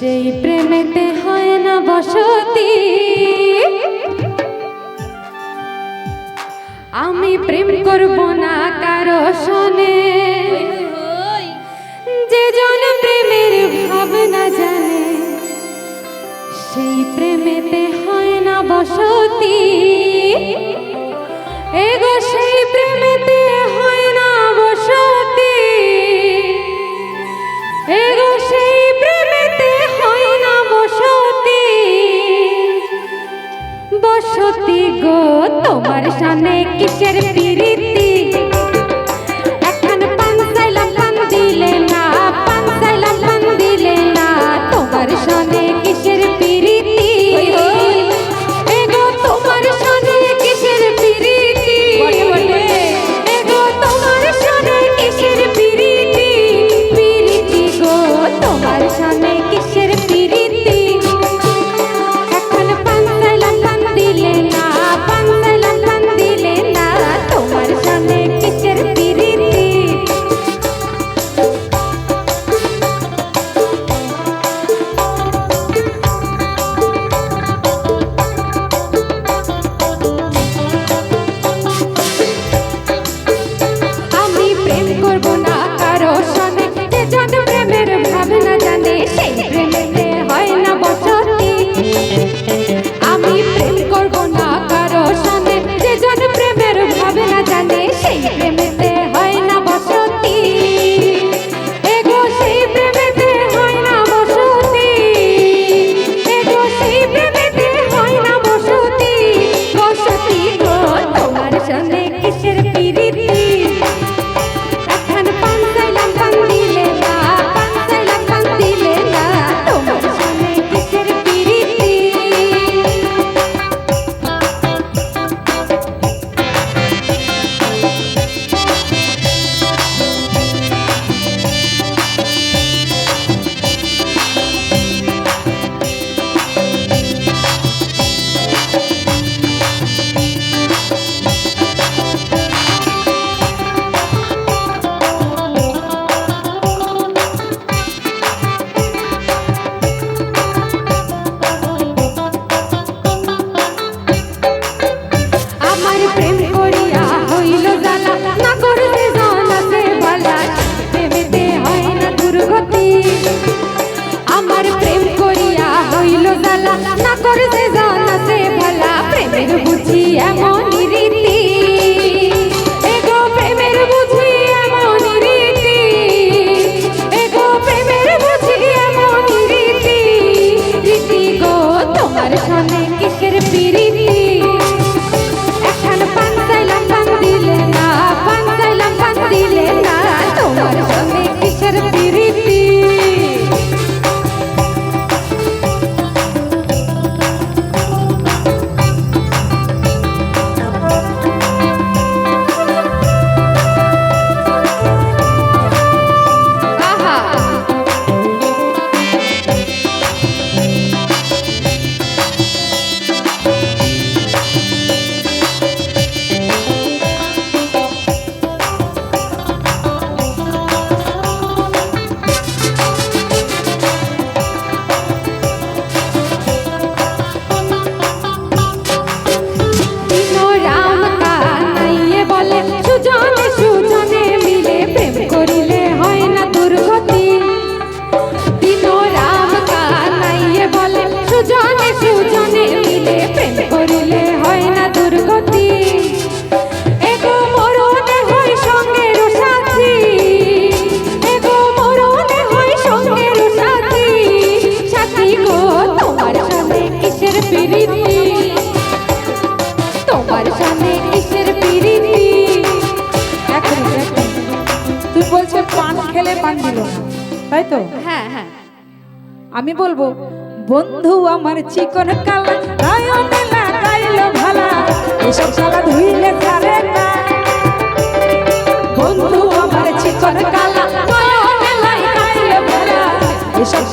সেই প্রেমেতে হয় না বসতি। আমি প্রেম করব না কারও শোনে যে জন প্রেমের ভাবনা জানে, সেই প্রেমেতে হয় না বসতি। এগো সেই প্রেমেতে কিসের পিড়ি তাই তো? হ্যাঁ হ্যাঁ। আমি বলব বন্ধু আমার চিকন কালা নয়নে লাগাইল ভালা এসব শালা ধুইলে বন্ধু আমার চিকন কালা ভালা এসব